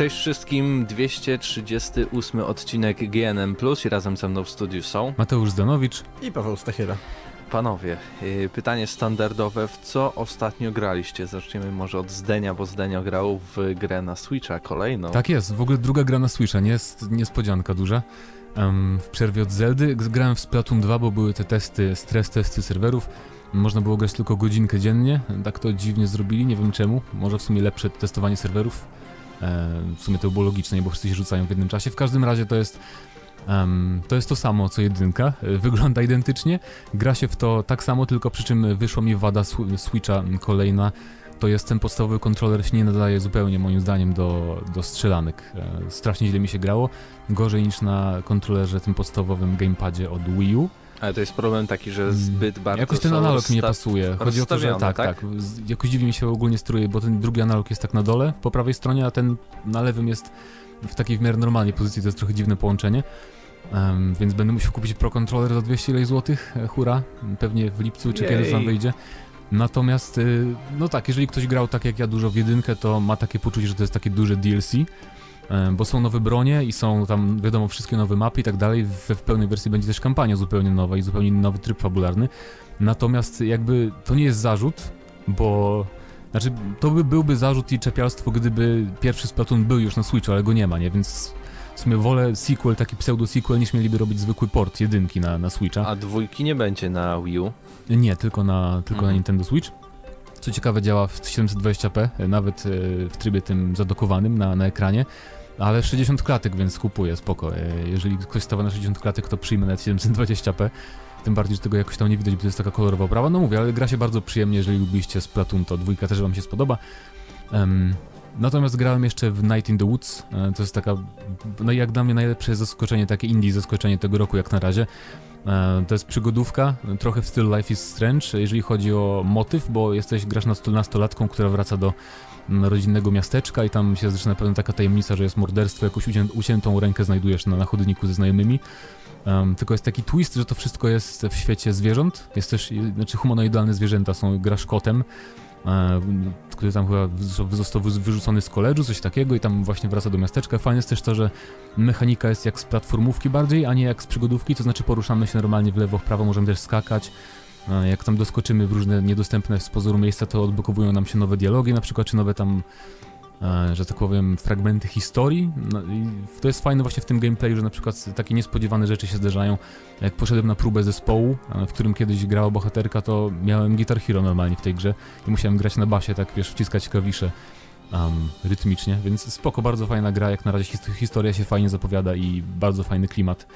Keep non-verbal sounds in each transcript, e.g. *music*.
Cześć wszystkim, 238 odcinek GNM Plus i razem ze mną w studiu są Mateusz Zdanowicz. I Paweł Stachyra. panowie. yy, Pytanie standardowe, w co ostatnio graliście? Zaczniemy może od Zdenia, bo Zdenio grał w grę na Switcha kolejną. Tak jest, w ogóle druga gra na Switcha, nie jest niespodzianka duża. Em, w przerwie od Zeldy grałem w Splatoon 2, bo były te testy, stres testy serwerów. Można było grać tylko godzinkę dziennie, tak to dziwnie zrobili, nie wiem czemu. Może w sumie lepsze testowanie serwerów. E, w sumie to było logiczne, bo wszyscy się rzucają w jednym czasie. W każdym razie to jest em, to jest to samo co jedynka, e, wygląda identycznie. Gra się w to tak samo, tylko przy czym wyszła mi wada sw- Switcha kolejna. To jest ten podstawowy kontroler się nie nadaje zupełnie moim zdaniem do, do strzelanek. E, strasznie źle mi się grało. Gorzej niż na kontrolerze tym podstawowym gamepadzie od Wii U. Ale to jest problem taki, że zbyt bardzo Mm, Jakoś ten analog mi nie pasuje. Chodzi o to, że tak, tak? tak. Jakoś dziwnie mi się ogólnie steruje, bo ten drugi analog jest tak na dole, po prawej stronie, a ten na lewym jest w takiej w miarę normalnej pozycji. To jest trochę dziwne połączenie. Em, więc będę musiał kupić Pro Controller za 200 ileś złotych, e, hura, pewnie w lipcu, czy kiedy to tam Jej. wyjdzie. Natomiast, y, no tak, jeżeli ktoś grał tak jak ja dużo w jedynkę, to ma takie poczucie, że to jest takie duże DLC, bo są nowe bronie i są tam, wiadomo, wszystkie nowe mapy i tak dalej. W, w pełnej wersji będzie też kampania zupełnie nowa i zupełnie nowy tryb fabularny. Natomiast jakby to nie jest zarzut, bo... Znaczy, to by, byłby zarzut i czepialstwo, gdyby pierwszy Splatoon był już na Switchu, ale go nie ma, nie? Więc w sumie wolę sequel, taki pseudo-sequel, niż mieliby robić zwykły port jedynki na, na Switcha. A dwójki nie będzie na Wii U. Nie, tylko na, tylko na Mhm. Nintendo Switch. Co ciekawe, działa w 720p, e, nawet e, w trybie tym zadokowanym na, na ekranie. Ale 60 klatek, więc kupuję, spoko. E, Jeżeli ktoś stawia na 60 klatek, to przyjmę nawet 720p. Tym bardziej, że tego jakoś tam nie widać, bo to jest taka kolorowa oprawa. No mówię, ale gra się bardzo przyjemnie, jeżeli lubiliście Splatoon, to dwójka też wam się spodoba. Em, natomiast grałem jeszcze w Night in the Woods. E, to jest taka, no jak dla mnie najlepsze zaskoczenie, takie indie zaskoczenie tego roku jak na razie. E, To jest przygodówka, trochę w stylu Life is Strange, jeżeli chodzi o motyw, bo jesteś, grasz nasto- nastolatką, która wraca do rodzinnego miasteczka i tam się zaczyna pewna taka tajemnica, że jest morderstwo, jakąś ucię uciętą rękę znajdujesz na, na chodniku ze znajomymi. Em, tylko jest taki twist, że to wszystko jest w świecie zwierząt. Jest też, znaczy humanoidalne zwierzęta są, grasz kotem, e, który tam chyba został wy- wyrzucony z koledżu, coś takiego i tam właśnie wraca do miasteczka. Fajne jest też to, że mechanika jest jak z platformówki bardziej, a nie jak z przygodówki, to znaczy poruszamy się normalnie w lewo, w prawo, możemy też skakać. Jak tam doskoczymy w różne niedostępne z pozoru miejsca, to odblokowują nam się nowe dialogi, na przykład, czy nowe tam, e, że tak powiem, fragmenty historii. No, to jest fajne właśnie w tym gameplayu, że na przykład takie niespodziewane rzeczy się zdarzają. Jak poszedłem na próbę zespołu, e, w którym kiedyś grała bohaterka, to miałem Guitar Hero normalnie w tej grze i musiałem grać na basie, tak wiesz, wciskać klawisze um, rytmicznie, więc spoko, bardzo fajna gra, jak na razie his- historia się fajnie zapowiada i bardzo fajny klimat.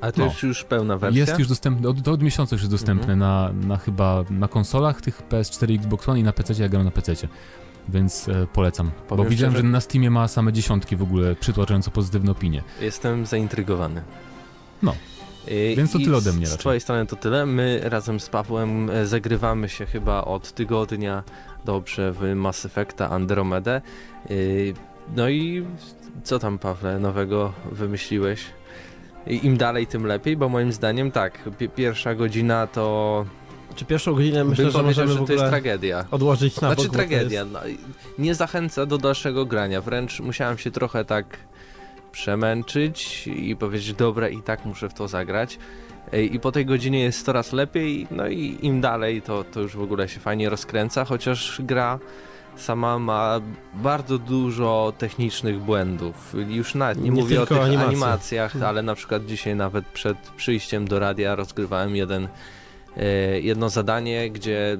A to No. już już pełna wersja? Jest już dostępny, od, od miesiąca już jest dostępny na, na chyba na konsolach tych PS4 i Xbox One i na PC, ja gram na PC. Więc e, polecam. Powiem Bo widziałem, szczerze- że na Steamie ma same dziesiątki w ogóle, przytłaczająco pozytywne opinie. Jestem zaintrygowany. No. Yy, Więc to i tyle ode mnie Z raczej. twojej strony to tyle. My razem z Pawłem e, zagrywamy się chyba od tygodnia dobrze w Mass Effecta Andromedę. Yy, No i co tam Pawle nowego wymyśliłeś? I Im dalej, tym lepiej, bo moim zdaniem tak, pi- pierwsza godzina to Czy pierwszą godzinę myślę, bym że możemy że to jest tragedia. odłożyć na Znaczy bok, tragedia, jest- no, nie zachęca do dalszego grania, wręcz musiałem się trochę tak przemęczyć i powiedzieć, dobra i tak muszę w to zagrać. I po tej godzinie jest coraz lepiej, no i im dalej to, to już w ogóle się fajnie rozkręca, chociaż gra sama ma bardzo dużo technicznych błędów. Już nawet nie, Nie mówię o tych animacje. animacjach, Hmm. ale na przykład dzisiaj nawet przed przyjściem do radia rozgrywałem jeden e, jedno zadanie, gdzie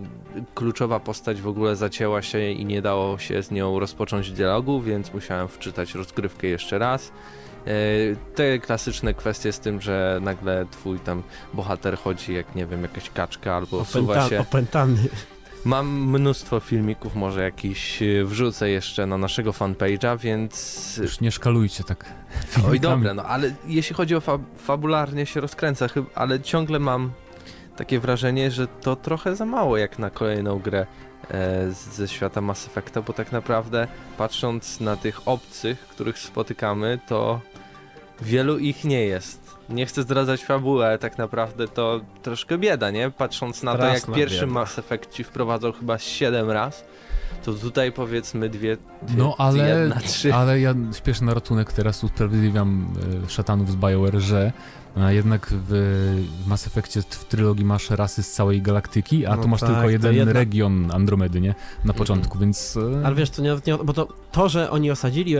kluczowa postać w ogóle zacięła się i nie dało się z nią rozpocząć dialogu, więc musiałem wczytać rozgrywkę jeszcze raz. E, Te klasyczne kwestie z tym, że nagle twój tam bohater chodzi jak nie wiem, jakaś kaczka albo suwa opęta, się. opętany. Mam mnóstwo filmików, może jakiś e, wrzucę jeszcze na naszego fanpage'a, więc Już nie szkalujcie tak. Oj filmikami. dobra, no ale jeśli chodzi o fa fabularnie się rozkręca, chyb- ale ciągle mam takie wrażenie, że to trochę za mało jak na kolejną grę e, ze świata Mass Effecta, bo tak naprawdę patrząc na tych obcych, których spotykamy, to wielu ich nie jest. Nie chcę zdradzać fabuły, ale tak naprawdę to troszkę bieda, nie? Patrząc na to, jak pierwszy bieda. Mass Effect ci wprowadzał chyba 7 raz, to tutaj powiedzmy dwie, dwie No ale, jedna, trzy. ale ja śpieszę na ratunek, teraz usprawiedliwiam e, szatanów z BioWare, że e, jednak w, w Mass Effectie w trylogii masz rasy z całej galaktyki, a No tu masz tak, tylko jeden jedna- region Andromedy, nie? Na Mhm. początku, więc... e, Ale wiesz, to nie, nie, bo to, to, że oni osadzili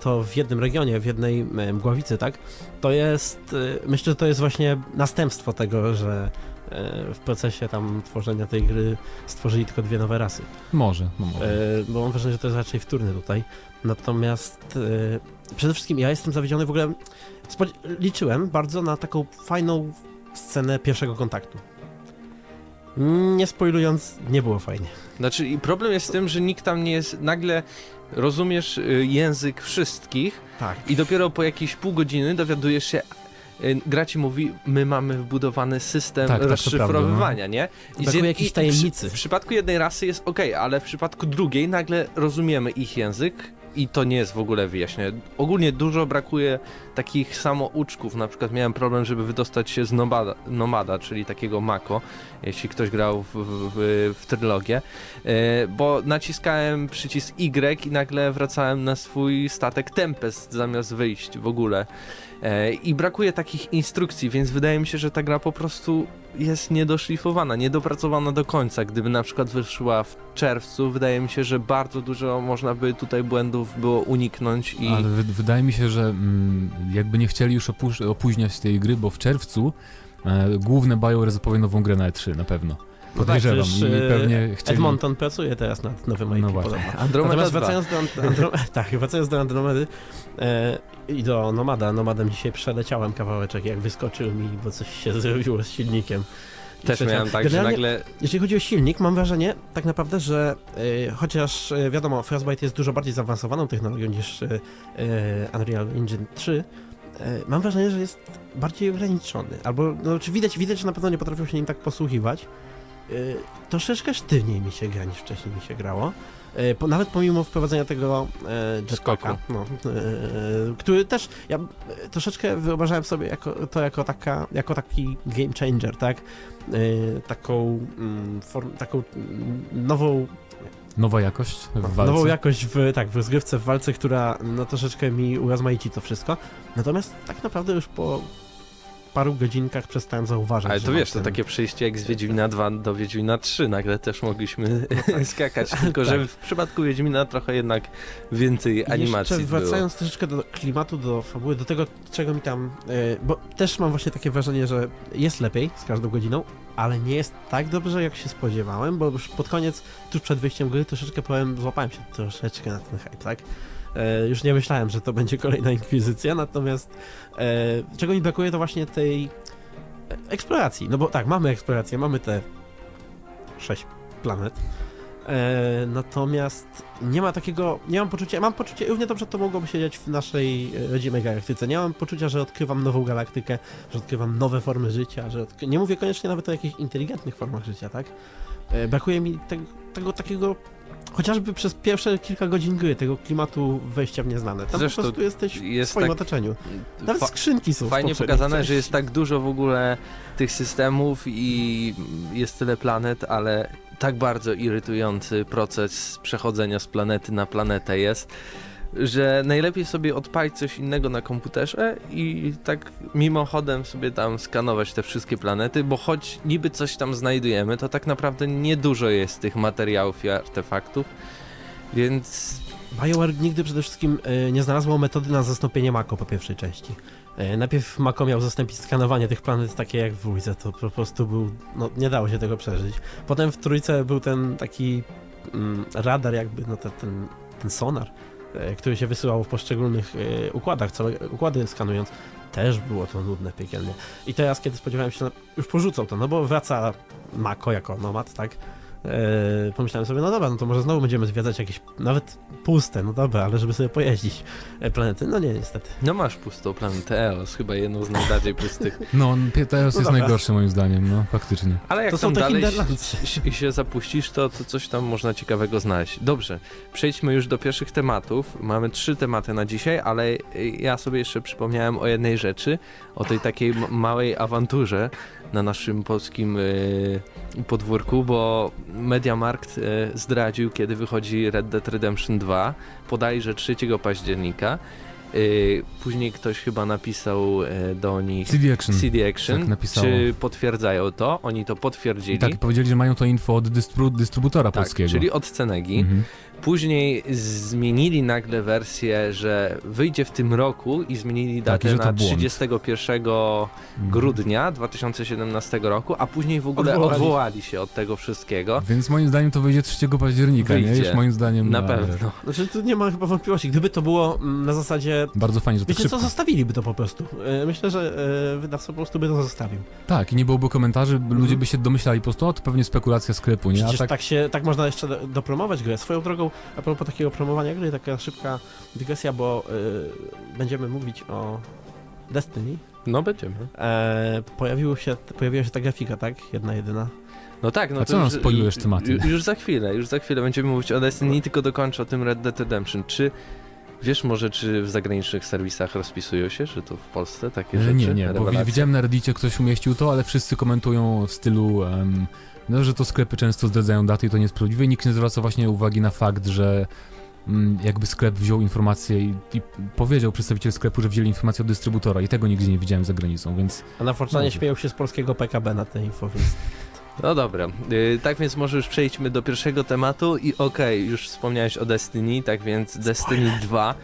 to w jednym regionie, w jednej mgławicy, tak, to jest, myślę, że to jest właśnie następstwo tego, że w procesie tam tworzenia tej gry stworzyli tylko dwie nowe rasy. Może, no może. E, bo mam wrażenie, że to jest raczej wtórny tutaj. Natomiast e, przede wszystkim ja jestem zawiedziony w ogóle. Liczyłem bardzo na taką fajną scenę pierwszego kontaktu. Nie spoilując, nie było fajnie. Znaczy i problem jest w tym, że nikt tam nie jest, nagle rozumiesz y, język wszystkich Tak. i dopiero po jakiejś pół godziny dowiadujesz się, gra ci mówi, my mamy wbudowany system Tak, tak, rozszyfrowywania, nie? Brakuje z- jakiejś i- tajemnicy. W, w przypadku jednej rasy jest ok, ale w przypadku drugiej nagle rozumiemy ich język i to nie jest w ogóle wyjaśnione. Ogólnie dużo brakuje takich samouczków, na przykład miałem problem, żeby wydostać się z nomada, nomada czyli takiego mako, jeśli ktoś grał w, w, w, trylogię, e, bo naciskałem przycisk Y i nagle wracałem na swój statek Tempest zamiast wyjść w ogóle. E, I brakuje takich instrukcji, więc wydaje mi się, że ta gra po prostu jest niedoszlifowana, niedopracowana do końca. Gdyby na przykład wyszła w czerwcu, wydaje mi się, że bardzo dużo można by tutaj błędów było uniknąć i... Ale wy, wydaje mi się, że mm, jakby nie chcieli już opóźniać tej gry, bo w czerwcu e, główne BioWare zapowie nową grę na E3 na pewno. Podejrzewam No tak, przecież, i e, pewnie chcieli... Edmonton pracuje teraz nad nowym IP No właśnie. podobno. Andromeda Natomiast 2. wracając do, Andro... *laughs* tak, wracając do Andromedy e, i do Nomada, Nomadem dzisiaj przeleciałem kawałeczek, jak wyskoczył mi, bo coś się *laughs* zrobiło z silnikiem. Też miałem tak, że nagle... Jeśli chodzi o silnik, mam wrażenie tak naprawdę, że e, chociaż e, wiadomo, Frostbite jest dużo bardziej zaawansowaną technologią niż Unreal Engine 3, e, mam wrażenie, że jest bardziej ograniczony. Albo, no, czy widać, widać, że na pewno nie potrafią się nim tak posługiwać. E, troszeczkę sztywniej mi się gra niż wcześniej mi się grało. E, po, nawet pomimo wprowadzenia tego e, jetpacka, no, e, który też, ja e, troszeczkę wyobrażałem sobie jako, to jako, taka, jako taki game changer, tak? E, taką, mm, form, taką mm, nową, Nowa jakość w walce. nową jakość w, tak, w rozgrywce, w walce, która no, troszeczkę mi urozmaici to wszystko. Natomiast tak naprawdę już po paru godzinkach przestałem zauważać, Ale to wiesz, to ten- takie przejście jak z Wiedźmina 2 do Wiedźmina 3, nagle też mogliśmy *laughs* skakać, tylko Tak. że w przypadku Wiedźmina trochę jednak więcej animacji Jeszcze było. wracając troszeczkę do klimatu, do fabuły, do tego, czego mi tam... e, bo też mam właśnie takie wrażenie, że jest lepiej z każdą godziną, ale nie jest tak dobrze, jak się spodziewałem, bo już pod koniec, tuż przed wyjściem gry, troszeczkę powiem, złapałem się troszeczkę na ten hype, tak? E, już nie myślałem, że to będzie kolejna inkwizycja, natomiast e, czego mi brakuje, to właśnie tej e, eksploracji. No bo tak, mamy eksplorację, mamy te sześć planet. E, natomiast nie ma takiego, nie mam poczucia, mam poczucie, równie dobrze to mogłoby się dziać w naszej e, rodzimej galaktyce. Nie mam poczucia, że odkrywam nową galaktykę, że odkrywam nowe formy życia, że odkry... nie mówię koniecznie nawet o jakichś inteligentnych formach życia, tak? E, brakuje mi tego, tego takiego, chociażby przez pierwsze kilka godzin gry, tego klimatu wejścia w nieznane. Tam Zresztą po prostu jesteś w jest swoim tak- otoczeniu. Nawet skrzynki są w Fajnie pokazane, że części. jest tak dużo w ogóle tych systemów i jest tyle planet, ale tak bardzo irytujący proces przechodzenia z planety na planetę jest, że najlepiej sobie odpalić coś innego na komputerze i tak mimochodem sobie tam skanować te wszystkie planety, bo choć niby coś tam znajdujemy, to tak naprawdę niedużo jest tych materiałów i artefaktów, więc BioWare nigdy przede wszystkim e, nie znalazło metody na zastąpienie Mako po pierwszej części. E, Najpierw Mako miał zastąpić skanowanie tych planet takie jak w dwójce, to po prostu był, no nie dało się tego przeżyć. Potem w trójce był ten taki mm, radar jakby, no ten, ten, sonar, e, który się wysyłał w poszczególnych e, układach, całe układy skanując. Też było to nudne piekielnie. I teraz, kiedy spodziewałem się, już porzucą to, no bo wraca Mako jako nomad, tak? E, pomyślałem sobie, no dobra, no to może znowu będziemy zwiedzać jakieś, nawet puste, no dobra, ale żeby sobie pojeździć e, planety. No nie, niestety. no masz pustą planetę Eos, chyba jedną z najbardziej pustych. *laughs* No, teraz No jest najgorszy moim zdaniem, no faktycznie. Ale jak To są tam dalej się, się, zapuścisz, to, to coś tam można ciekawego znaleźć. Dobrze, przejdźmy już do pierwszych tematów. Mamy trzy tematy na dzisiaj, ale y, ja sobie jeszcze przypomniałem o jednej rzeczy, o tej takiej małej awanturze na naszym polskim y, podwórku, bo Mediamarkt y, zdradził, kiedy wychodzi Red Dead Redemption 2, bodajże 3 października. Y, później ktoś chyba napisał do nich CD Action. CD Action, tak czy potwierdzają to, oni to potwierdzili. I tak powiedzieli, że mają to info od dystru, dystrybutora Tak, polskiego. czyli od Cenegi. Mhm. Później zmienili nagle wersję, że wyjdzie w tym roku i zmienili Tak, i datę to na błąd. 31 Mhm. grudnia 2017 roku, a później w ogóle Odwołali. odwołali, się od tego wszystkiego. Więc moim zdaniem to wyjdzie 3 października, nie? Wyjdzie. Już moim zdaniem... Na e, pewno. Znaczy, tu nie ma chyba wątpliwości. Gdyby to było mm, na zasadzie. Bardzo fajnie, że to Wiecie co, zostawiliby to po prostu. E, Myślę, że e, wydawca po prostu by to zostawił. Tak, i nie byłoby komentarzy, ludzie Mhm. by się domyślali po prostu, o, to pewnie spekulacja sklepu, nie? A Przecież tak, tak... się, tak można jeszcze do- dopromować grę. Swoją drogą, a propos takiego promowania gry, taka szybka dygresja, bo y, będziemy mówić o Destiny. No będziemy. E, pojawiło się, pojawiła się ta grafika, tak? Jedna, jedyna. No tak, no A to co nam już, spoilujesz tematy? ju- Już za chwilę, już za chwilę będziemy mówić o Destiny, tylko dokończę o tym Red Dead Redemption. Czy wiesz może, czy w zagranicznych serwisach rozpisują się, że to w Polsce takie E, rzeczy? Nie, nie, bo Rewelacje? widziałem na Reddicie ktoś umieścił to, ale wszyscy komentują w stylu, em, no, że to sklepy często zdradzają daty i to nie jest prawdziwe i nikt nie zwraca właśnie uwagi na fakt, że mm, jakby sklep wziął informację i, i powiedział przedstawiciel sklepu, że wzięli informację od dystrybutora i tego nigdzie nie widziałem za granicą, więc A na Fortnite śmieją się z polskiego PKB na te info, więc... No dobra, y, tak więc może już przejdźmy do pierwszego tematu i okej, już wspomniałeś o Destiny, tak więc Destiny 2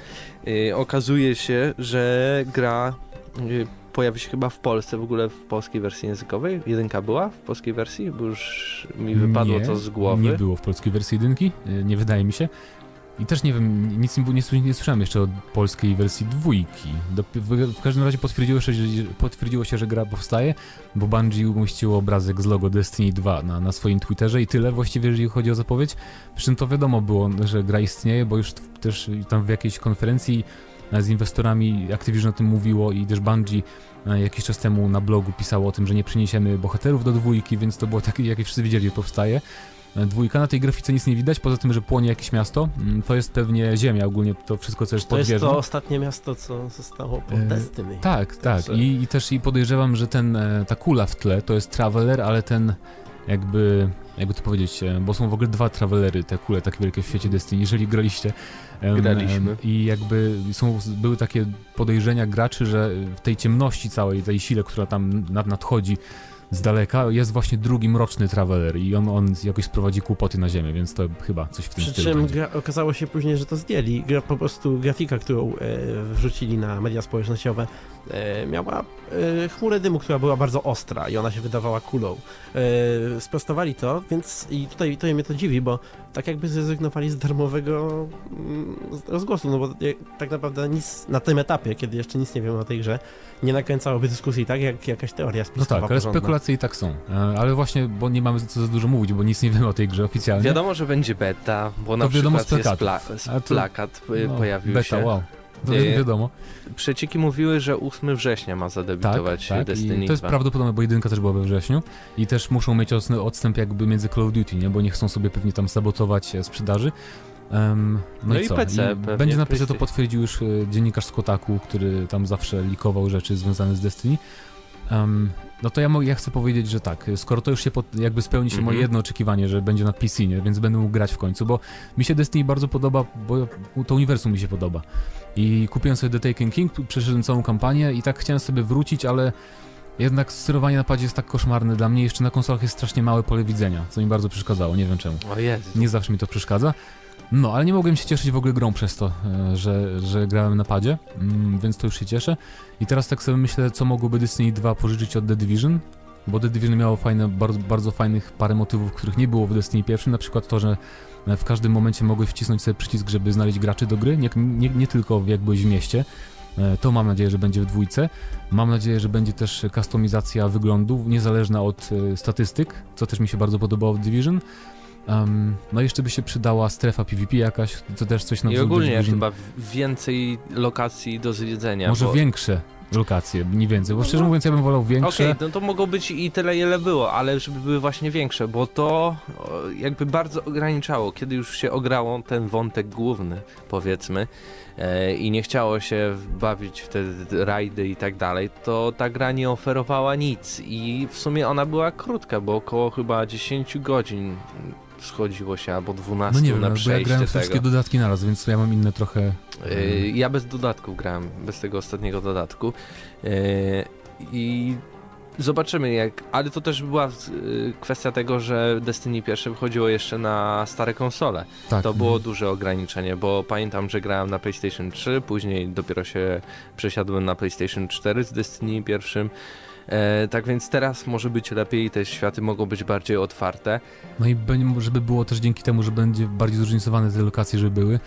y, okazuje się, że gra y, pojawi się chyba w Polsce, w ogóle w polskiej wersji językowej. Jedynka była w polskiej wersji, bo już mi wypadło nie, to z głowy. nie było w polskiej wersji jedynki, e, nie wydaje mi się. I też nie wiem, nic nie, nie, sły- nie słyszałem jeszcze o polskiej wersji dwójki. Do, w, w każdym razie potwierdziło się, że, potwierdziło się, że gra powstaje, bo Bungie umieściło obrazek z logo Destiny 2 na, na swoim Twitterze i tyle właściwie, jeżeli chodzi o zapowiedź. Przy czym to wiadomo było, że gra istnieje, bo już w, też tam w jakiejś konferencji z inwestorami Activision o tym mówiło i też Bungie e, jakiś czas temu na blogu pisało o tym, że nie przyniesiemy bohaterów do dwójki, więc to było takie, jak już wszyscy wiedzieli, że powstaje. E, Dwójka, na tej grafice nic nie widać, poza tym, że płonie jakieś miasto. Mm, To jest pewnie ziemia ogólnie, to wszystko, co jest To pod jest wieżą. to ostatnie miasto, co zostało po E, Destiny. Tak, tak. Także- I, I też i podejrzewam, że ten, e, ta kula w tle to jest Traveler, ale ten jakby, jakby to powiedzieć, e, bo są w ogóle dwa Travelery, te kule takie wielkie w świecie Destiny, jeżeli graliście. Graliśmy. I jakby są, były takie podejrzenia graczy, że w tej ciemności całej, tej sile, która tam nad, nadchodzi z daleka, jest właśnie drugi mroczny Traveler i on, on jakoś sprowadzi kłopoty na ziemię, więc to chyba coś w tym Przy stylu czym będzie. gra, okazało się później, że to zdjęli. Gra, po prostu grafika, którą e, wrzucili na media społecznościowe, e, miała e, chmurę dymu, która była bardzo ostra i ona się wydawała kulą. E, sprostowali to, więc i tutaj, tutaj mnie to dziwi, bo tak jakby zrezygnowali z darmowego mm, rozgłosu, no bo e, tak naprawdę nic na tym etapie, kiedy jeszcze nic nie wiemy o tej grze, nie nakręcałoby dyskusji tak, jak jakaś teoria No spiskowa tak, ale porządna. Spekulacje i tak są. E, Ale właśnie, bo nie mamy co za dużo mówić, bo nic nie wiemy o tej grze oficjalnie. Wiadomo, że będzie beta, bo na To wiadomo przykład z jest pla- to- plakat y, No, pojawił beta, się. wow. To Y, wiadomo. Przecieki mówiły, że 8 września ma Tak, zadebiutować tak. Destiny I to jest 2. prawdopodobne, bo jedynka też była we wrześniu. I też muszą mieć odstęp, jakby między Call of Duty, nie? Bo nie chcą sobie pewnie tam sabotować e, sprzedaży. Em, no, No i i co? PC I będzie na PC, to potwierdził już e, dziennikarz z Kotaku, który tam zawsze likował rzeczy związane z Destiny. Em, no to ja, ja chcę powiedzieć, że tak, skoro to już się pod, jakby spełni się Mhm. moje jedno oczekiwanie, że będzie na PC, nie? więc będę mógł grać w końcu, bo mi się Destiny bardzo podoba, bo to uniwersum mi się podoba. I kupiłem sobie The Taken King, przeszedłem całą kampanię i tak chciałem sobie wrócić, ale jednak sterowanie na padzie jest tak koszmarne dla mnie, jeszcze na konsolach jest strasznie małe pole widzenia, co mi bardzo przeszkadzało, nie wiem czemu. O Jezu. Nie zawsze mi to przeszkadza. No, ale nie mogłem się cieszyć w ogóle grą przez to, e, że, że grałem na padzie, mm, więc to już się cieszę. I teraz tak sobie myślę, co mogłoby Destiny 2 pożyczyć od The Division, bo The Division miało fajne, bardzo, bardzo fajnych parę motywów, których nie było w Destiny pierwszym, na przykład to, że e, w każdym momencie mogłeś wcisnąć sobie przycisk, żeby znaleźć graczy do gry, nie, nie, nie tylko jak byłeś w mieście. E, To mam nadzieję, że będzie w dwójce. Mam nadzieję, że będzie też kustomizacja wyglądu, niezależna od statystyk, co też mi się bardzo podobało w Division. Um, no jeszcze by się przydała strefa PvP jakaś, to też coś na I ogólnie Division. chyba więcej lokacji do zwiedzenia. Może bo większe. lokacje, mniej więcej, bo szczerze no. mówiąc ja bym wolał Okej, większe. no to mogło być i tyle, ile było, ale żeby były właśnie większe, bo to jakby bardzo ograniczało, kiedy już się ograło ten wątek główny, powiedzmy, e, i nie chciało się bawić w te rajdy i tak dalej, to ta gra nie oferowała nic i w sumie ona była krótka, bo około chyba 10 godzin schodziło się, albo 12 No nie wiem, na no, bo ja przejście grałem tego. wszystkie dodatki naraz, więc ja mam inne trochę... Yy, Ja bez dodatków grałem, bez tego ostatniego dodatku. Yy, I zobaczymy jak. Ale to też była yy, kwestia tego, że Destiny pierwsze wychodziło jeszcze na stare konsole. Tak, To było mhm. duże ograniczenie, bo pamiętam, że grałem na PlayStation 3, później dopiero się przesiadłem na PlayStation 4 z Destiny pierwszym. E, tak więc teraz może być lepiej, te światy mogą być bardziej otwarte. No i żeby było też dzięki temu, że będzie bardziej zróżnicowane te lokacje, żeby były,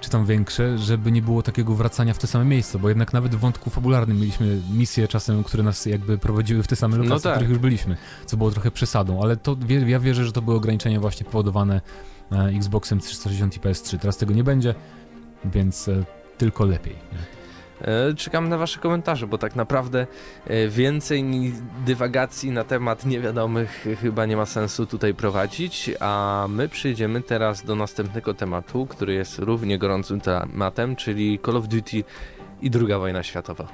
czy tam większe, żeby nie było takiego wracania w te same miejsca, bo jednak nawet w wątku fabularnym mieliśmy misje czasem, które nas jakby prowadziły w te same No lokacje, tak. w których już byliśmy, co było trochę przesadą, ale to ja wierzę, że to były ograniczenia właśnie powodowane e, Xboxem 360 i PS3. Teraz tego nie będzie, więc e, tylko lepiej. Nie? E, Czekam na Wasze komentarze, bo tak naprawdę e, więcej dywagacji na temat niewiadomych chyba nie ma sensu tutaj prowadzić, a my przejdziemy teraz do następnego tematu, który jest równie gorącym tematem, czyli Call of Duty i II wojna światowa.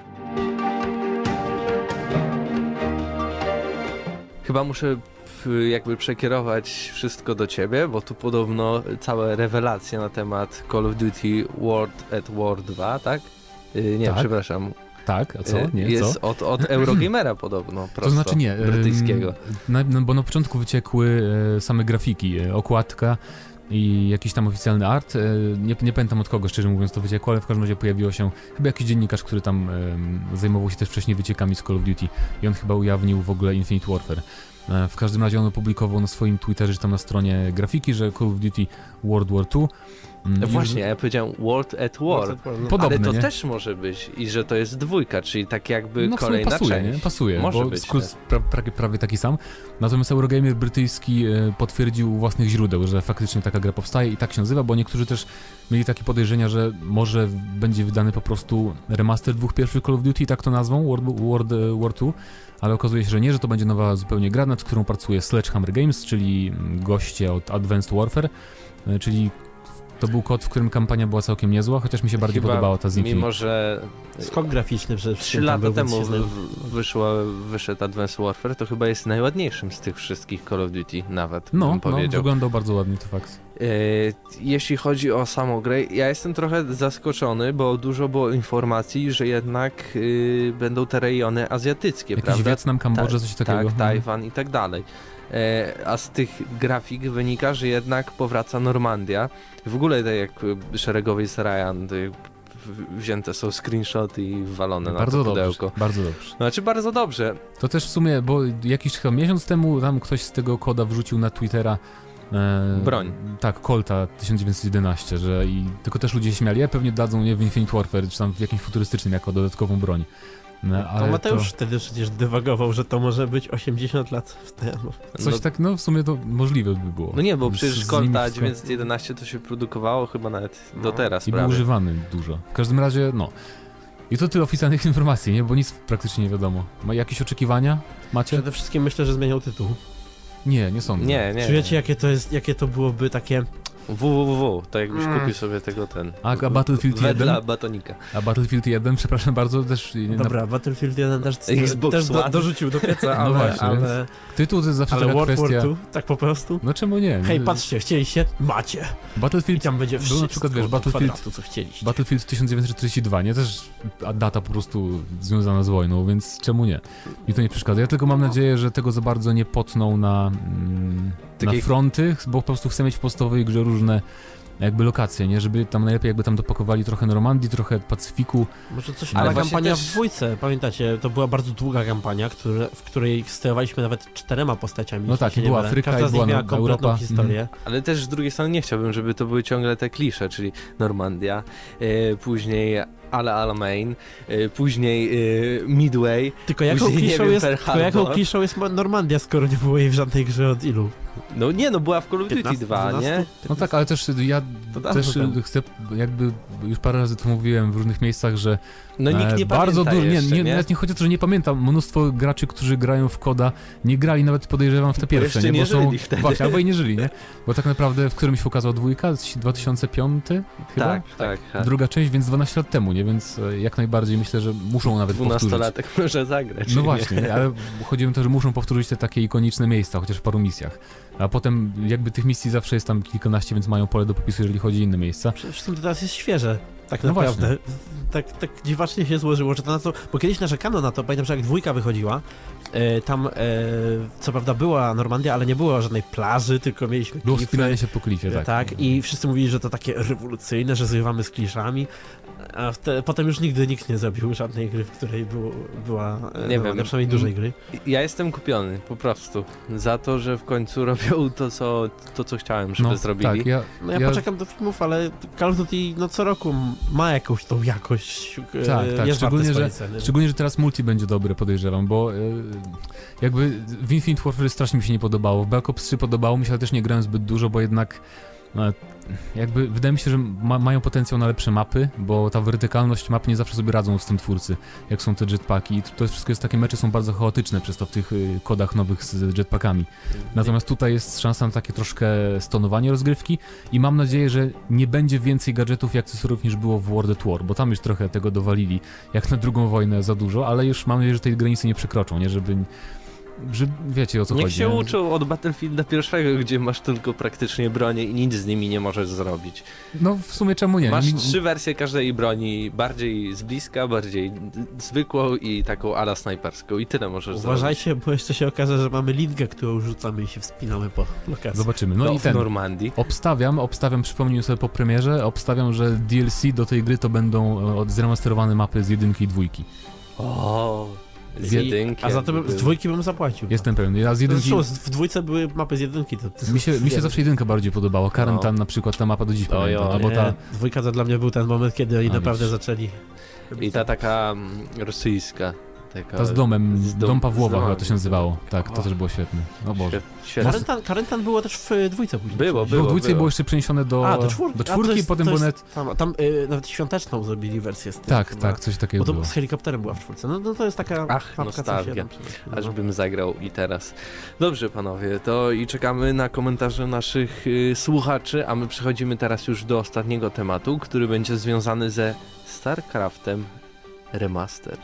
Chyba muszę p- jakby przekierować wszystko do ciebie, bo tu podobno całe rewelacje na temat Call of Duty World at War 2, tak? Yy, nie, Tak. przepraszam. Tak, a co? Yy, Nie, jest co? od, od Eurogamera *clears throat* podobno, prosto. To znaczy nie. Brytyjskiego. Na, no, bo na początku wyciekły e, same grafiki, e, okładka i jakiś tam oficjalny art. E, nie, nie pamiętam od kogo, szczerze mówiąc, to wyciekło, ale w każdym razie pojawiło się chyba jakiś dziennikarz, który tam zajmował się też wcześniej wyciekami z Call of Duty i on chyba ujawnił w ogóle Infinite Warfare. W każdym razie on opublikował na swoim Twitterze, czy tam na stronie grafiki, że Call of Duty World War II. Mm, No Właśnie, ja powiedziałem World at War. No. Podobne, ale to nie? też może być i że to jest dwójka, czyli tak jakby no kolejna pasuje, część. nie? Pasuje, Może bo być, skrót tak. pra, prawie, prawie taki sam. Natomiast Eurogamer brytyjski e, potwierdził u własnych źródeł, że faktycznie taka gra powstaje i tak się nazywa, bo niektórzy też mieli takie podejrzenia, że może będzie wydany po prostu remaster dwóch pierwszych Call of Duty, i tak to nazwą, World, World e, War II, ale okazuje się, że nie, że to będzie nowa zupełnie gra, nad którą pracuje Sledgehammer Games, czyli goście od Advanced Warfare, e, czyli to był kod, w którym kampania była całkiem niezła, chociaż mi się bardziej Chyba podobała ta z Infinite. Mimo, że Skok graficzny wszystkim tam lata był, temu w, w, wyszło, wyszedł Advanced Warfare, to chyba jest najładniejszym z tych wszystkich Call of Duty nawet, No, bym no, wyglądał bardzo ładnie, to fakt. E, Jeśli chodzi o samą grę, ja jestem trochę zaskoczony, bo dużo było informacji, że jednak y, będą te rejony azjatyckie, Jakiś prawda? Wietnam, Kambodża, coś takiego. Tak, Mhm. Tajwan i tak dalej. E, a z tych grafik wynika, że jednak powraca Normandia. W ogóle tak jak szeregowy Sarajan, y, wzięte są screenshoty i wwalone na Bardzo to dobrze, pudełko. bardzo dobrze. Znaczy bardzo dobrze. To też w sumie, bo jakiś chyba miesiąc temu tam ktoś z tego koda wrzucił na Twittera e, Broń. Tak, Colta 1911, że i tylko też ludzie śmiali, a pewnie dadzą je w Infinite Warfare, czy tam w jakimś futurystycznym jako dodatkową broń. No, To ale Mateusz wtedy przecież dywagował, że to może być 80 lat w temu. Coś no, tak, no w sumie to możliwe by było. no nie, bo przecież wszystko- 911 to się produkowało chyba nawet do teraz I był prawie. używany dużo. W każdym razie, no. I to tyle oficjalnych *laughs* informacji, nie? Bo nic praktycznie nie wiadomo. Ma jakieś oczekiwania? Macie? Przede wszystkim myślę, że zmieniał tytuł. Nie, nie sądzę. Nie, nie. Czujecie, jakie to jest, jakie to byłoby takie... www, to jakbyś Mm. kupił sobie tego ten. A, a Battlefield Wedla 1? batonika. A Battlefield 1, przepraszam bardzo, też... na- Dobra, Battlefield 1 też, Xbox też do, One. dorzucił do pieca, *laughs* No ale, właśnie, ale, Tytuł to jest zawsze ale taka World kwestia... War II, tak po prostu. No czemu nie? Hej, patrzcie, chcieliście? Macie. I Battlefield, tam będzie wszystko na przykład, wiesz, do Battlefield- kwadratu, co chcieliście. Battlefield 1942, nie? Też a data po prostu związana z wojną, więc czemu nie? Mi to nie przeszkadza. Ja tylko mam nadzieję, że tego za bardzo nie potną na, mm, na Takich- fronty, bo po prostu chcę mieć w podstawowej grze różne jakby lokacje, nie? Żeby tam najlepiej jakby tam dopakowali trochę Normandii, trochę Pacyfiku. Może coś, Ale kampania też- w dwójce, pamiętacie, to była bardzo długa kampania, które, w której sterowaliśmy nawet czterema postaciami. No tak, się i nie była. Afryka, Każda i z była nich miała no- Europa. historię. Ale też z drugiej strony nie chciałbym, żeby to były ciągle te klisze, czyli Normandia, e, później Ale Alamein, y, później y, Midway. Tylko jaką, Później nie kliszą wiem, jest, tylko jaką kliszą jest Normandia, skoro nie było jej w żadnej grze od ilu? No nie, no była w Call of Duty 15, 2, 12? nie? No tak, ale też ja To dawno też temu. chcę, jakby już parę razy to mówiłem w różnych miejscach, że No nikt e, nie bardzo pamięta dużo, nie, jeszcze, nie, nie? nawet nie chodzi o to, że nie pamiętam, mnóstwo graczy, którzy grają w koda, nie grali nawet podejrzewam w te pierwsze, jeszcze nie? nie Bo są, żyli wtedy. właśnie, albo i nie żyli, nie? *laughs* Bo tak naprawdę w którym się ukazał dwójka, 2005 chyba? Tak, tak. tak. Druga część, więc 12 lat temu, nie? Więc e, jak najbardziej myślę, że muszą nawet powtórzyć. 12-latek może zagrać. No nie? właśnie, nie? ale chodzi mi o to, że muszą powtórzyć te takie ikoniczne miejsca, chociaż w paru misjach. A potem jakby tych misji zawsze jest tam kilkanaście, więc mają pole do popisu, jeżeli chodzi o inne miejsca. Przecież to teraz jest świeże. Tak No naprawdę. Tak, tak dziwacznie się złożyło, że to na to. Bo kiedyś narzekano na to, pamiętam, że jak dwójka wychodziła, e, tam e, co prawda była Normandia, ale nie było żadnej plaży, tylko mieliśmy Było klify. wspinanie się po klifie, tak. Tak, i wszyscy mówili, że to takie rewolucyjne, że zrywamy z kliszami. A wte, potem już nigdy nikt nie zrobił żadnej gry, w której było, była Nie Normandia, wiem. przynajmniej dużej gry. Ja jestem kupiony, po prostu. Za to, że w końcu *laughs* robią to, co, to, co chciałem, żeby no, zrobili. Tak, ja, No ja, Ja- poczekam do filmów, ale Call of Duty no co roku ma jakąś tą jakość. e, Tak, tak, jest szczególnie, warte że- ceny. Szczególnie, że teraz multi będzie dobry, podejrzewam, bo e, jakby w Infinite Warfare strasznie mi się nie podobało. W Black Ops 3 podobało mi się, ale też nie grałem zbyt dużo, bo jednak jakby wydaje mi się, że ma, mają potencjał na lepsze mapy, bo ta wertykalność map nie zawsze sobie radzą z tym twórcy, jak są te jetpacki. I to wszystko jest takie mecze są bardzo chaotyczne przez to w tych y, kodach nowych z jetpackami. Natomiast tutaj jest szansa na takie troszkę stonowanie rozgrywki i mam nadzieję, że nie będzie więcej gadżetów i akcesorów niż było w World at War, bo tam już trochę tego dowalili, jak na drugą wojnę za dużo, ale już mam nadzieję, że tej granicy nie przekroczą, nie, żeby... Że wiecie o co Niech chodzi. się nie? uczą od Battlefielda pierwszego, gdzie masz tylko praktycznie bronię i nic z nimi nie możesz zrobić. No w sumie czemu nie? Masz trzy wersje każdej broni, bardziej z bliska, bardziej zwykłą i taką ala snajperską i tyle możesz Uważajcie, bo jeszcze się okaże, że mamy linkę, którą rzucamy i się wspinamy po lokacji. Zobaczymy. zrobić. No, No, i w ten. Normandii. Obstawiam, obstawiam, przypomnij sobie po premierze, obstawiam, że DLC do tej gry to będą e, zremasterowane mapy z jedynki i dwójki. O, z jedynki. A za to bym, z dwójki bym zapłacił. Jestem pewien. Ja z jedynki... Zresztą w dwójce były mapy z jedynki. To, to Mi się, mi się zawsze jedynka bardziej podobała. Karentan na przykład, ta mapa do dziś pamiętam. Albo ta... Dwójka to dla mnie był ten moment, kiedy oni A, naprawdę widzisz. zaczęli. I ta taka mm, rosyjska. Taka, Ta z domem, z dom- dom Pawłowa chyba to się nazywało. Tak, to też było świetne. O Boże. Karentan, Karentan było też w y, dwójce później. Było. Było, było, w dwójce było. było jeszcze przeniesione do, A, do czwórki. do A, to czwórki, jest- potem to było. Tam, tam y, nawet świąteczną zrobili wersję z tym. Tak, chyba. tak, coś takiego Bo to było. z helikopterem była w czwórce. No, no to jest taka Ach, nostalgia. No. Aż bym zagrał i teraz. Dobrze, panowie, to i czekamy na komentarze naszych y, słuchaczy, a my przechodzimy teraz już do ostatniego tematu, który będzie związany ze StarCraftem Remaster.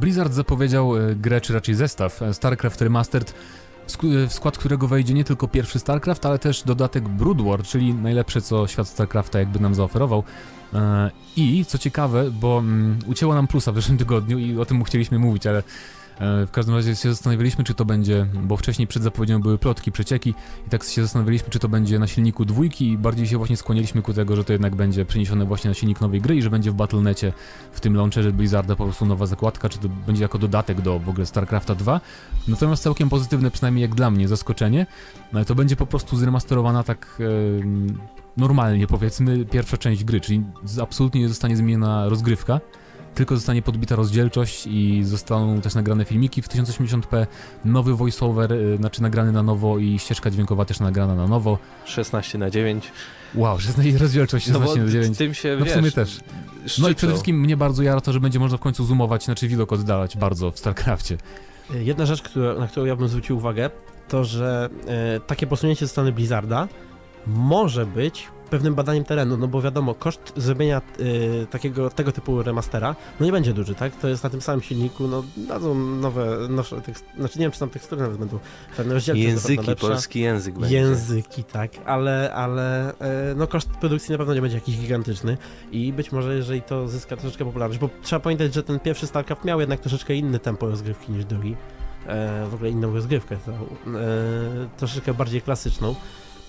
Blizzard zapowiedział e, grę, czy raczej zestaw e, StarCraft Remastered, e, w skład którego wejdzie nie tylko pierwszy StarCraft, ale też dodatek Brood War, czyli najlepsze, co świat StarCrafta jakby nam zaoferował. I co ciekawe, bo mm, ucięło nam plusa w zeszłym tygodniu i o tym chcieliśmy mówić, ale w każdym razie się zastanawialiśmy, czy to będzie, bo wcześniej przed zapowiedzią były plotki, przecieki i tak się zastanawialiśmy, czy to będzie na silniku dwójki i bardziej się właśnie skłoniliśmy ku tego, że to jednak będzie przeniesione właśnie na silnik nowej gry i że będzie w Battle.necie w tym launcherze Blizzarda po prostu nowa zakładka, czy to będzie jako dodatek do w ogóle StarCrafta 2. Natomiast całkiem pozytywne, przynajmniej jak dla mnie, zaskoczenie, no, to będzie po prostu zremasterowana tak em, normalnie, powiedzmy, pierwsza część gry, czyli absolutnie nie zostanie zmieniona rozgrywka, tylko zostanie podbita rozdzielczość i zostaną też nagrane filmiki w 1080p, nowy voiceover, y, znaczy nagrany na nowo i ścieżka dźwiękowa też nagrana na nowo. 16 na 9. Wow, 16 rozdzielczość 16 no na bo 9. tym się, No w wiesz, sumie też. No i przede wszystkim mnie bardzo jara to, że będzie można w końcu zoomować, znaczy widok oddalać bardzo w StarCrafcie. Jedna rzecz, która, na którą ja bym zwrócił uwagę, to że e, takie posunięcie ze strony Blizzarda może być pewnym badaniem terenu, no bo wiadomo, koszt zrobienia e, takiego, tego typu remastera, no nie będzie duży, tak? To jest na tym samym silniku, no dadzą nowe, nowsze tekst, znaczy nie wiem, czy tam tekstury nawet będą pewne rozdzielcze Języki, polski język będzie. Języki, tak, ale, ale e, no koszt produkcji na pewno nie będzie jakiś gigantyczny i być może jeżeli to zyska troszeczkę popularność, bo trzeba pamiętać, że ten pierwszy StarCraft miał jednak troszeczkę inny tempo rozgrywki niż drugi, e, w ogóle inną rozgrywkę, tą, e, troszeczkę bardziej klasyczną,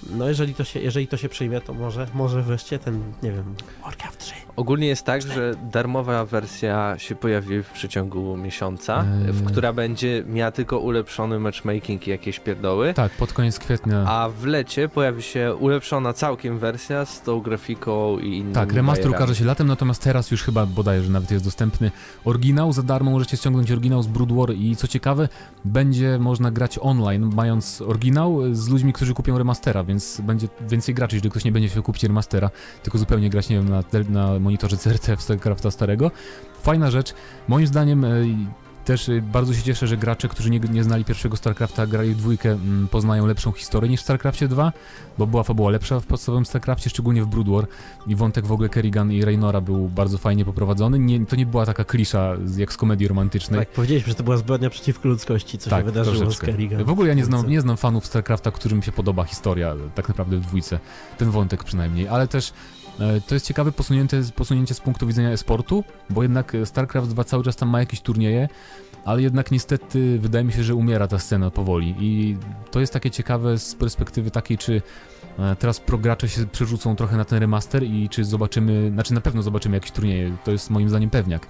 no jeżeli to się, jeżeli to się przyjmie, to może, może wreszcie ten, nie wiem, Warcraft 3. Ogólnie jest tak, że darmowa wersja się pojawi w przeciągu miesiąca, Eee. w która będzie miała tylko ulepszony matchmaking i jakieś pierdoły. Tak, pod koniec kwietnia. A w lecie pojawi się ulepszona całkiem wersja z tą grafiką i innymi Tak, remaster bajerami. ukaże się latem, natomiast teraz już chyba bodajże nawet jest dostępny oryginał. Za darmo możecie ściągnąć oryginał z Brood War i co ciekawe, będzie można grać online, mając oryginał z ludźmi, którzy kupią remastera, więc będzie więcej graczy, jeżeli ktoś nie będzie chciał kupić remastera, tylko zupełnie grać, nie wiem, na, na monitorze CRT w StarCrafta starego. Fajna rzecz. Moim zdaniem e, też e, bardzo się cieszę, że gracze, którzy nie, nie znali pierwszego StarCrafta, grali w dwójkę, mm, poznają lepszą historię niż w StarCraftie 2, bo była fabuła lepsza w podstawowym StarCraftie, szczególnie w Brood War i wątek w ogóle Kerrigan i Raynora był bardzo fajnie poprowadzony. Nie, to nie była taka klisza z- jak z komedii romantycznej. Tak, powiedzieliśmy, że to była zbrodnia przeciwko ludzkości, co Tak, się wydarzyło z troszeczkę. Kerrigan. W ogóle ja nie znam, nie znam fanów StarCrafta, którym się podoba historia, tak naprawdę w dwójce. Ten wątek przynajmniej, ale też to jest ciekawe posunięcie, posunięcie z punktu widzenia e-sportu, bo jednak e, StarCraft 2 cały czas tam ma jakieś turnieje, ale jednak niestety wydaje mi się, że umiera ta scena powoli i to jest takie ciekawe z perspektywy takiej, czy e, teraz progracze się przerzucą trochę na ten remaster i czy zobaczymy, znaczy na pewno zobaczymy jakieś turnieje, to jest moim zdaniem pewniak.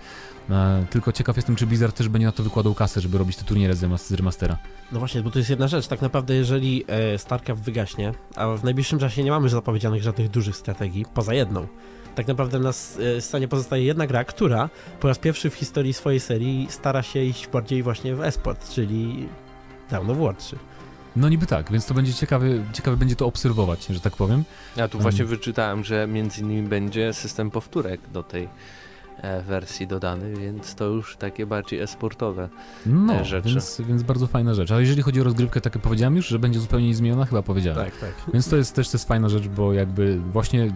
E, Tylko ciekaw jestem, czy Blizzard też będzie na to wykładał kasę, żeby robić te turniery z remas- z remastera. No właśnie, bo to jest jedna rzecz. Tak naprawdę, jeżeli e, StarCraft wygaśnie, a w najbliższym czasie nie mamy zapowiedzianych żadnych dużych strategii, poza jedną, tak naprawdę na e, scenie pozostaje jedna gra, która po raz pierwszy w historii swojej serii stara się iść bardziej właśnie w esport, czyli Dawn of War 3. No niby tak, więc to będzie ciekawy, ciekawe będzie to obserwować, że tak powiem. Ja tu właśnie wyczytałem, że między innymi będzie system powtórek do tej e, wersji dodany, więc to już takie bardziej esportowe. No, e, rzeczy. więc, więc bardzo fajna rzecz. A jeżeli chodzi o rozgrywkę, tak jak powiedziałem już, że będzie zupełnie niezmieniona, chyba powiedziałem. Tak, tak. Więc to jest też to jest fajna rzecz, bo jakby właśnie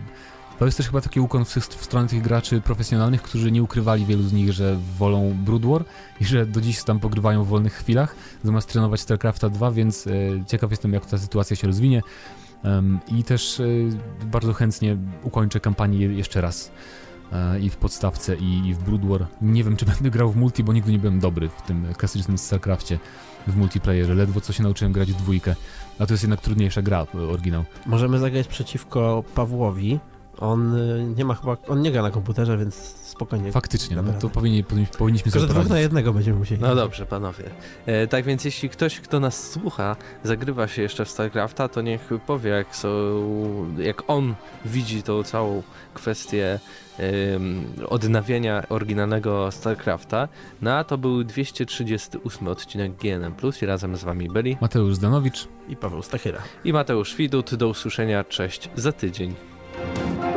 to jest też chyba taki ukłon w, w stronę tych graczy profesjonalnych, którzy nie ukrywali wielu z nich, że wolą Brood War i że do dziś tam pogrywają w wolnych chwilach, zamiast trenować StarCrafta 2, więc e, ciekaw jestem, jak ta sytuacja się rozwinie. Em, I też e, bardzo chętnie ukończę kampanię je- jeszcze raz. E, I w podstawce, i, i w Brood War. Nie wiem, czy *laughs* będę grał w multi, bo nigdy nie byłem dobry w tym klasycznym StarCrafcie, w multiplayerze. Ledwo co się nauczyłem grać w dwójkę. A to jest jednak trudniejsza gra, oryginał. Możemy zagrać przeciwko Pawłowi. On y, nie ma chyba, on nie gra na komputerze, więc spokojnie. Faktycznie, no to powinni, powinni, powinniśmy Tylko, że sobie dwóch na jednego będziemy musieli. No dobrze, panowie. E, tak więc jeśli ktoś, kto nas słucha, zagrywa się jeszcze w StarCrafta, to niech powie, jak, są, jak on widzi tą całą kwestię em, odnawiania oryginalnego StarCrafta. No a to był 238 odcinek GNM+, i razem z wami byli Mateusz Zdanowicz. I Paweł Stachyra. i Mateusz Widut. Do usłyszenia, cześć za tydzień. Bye.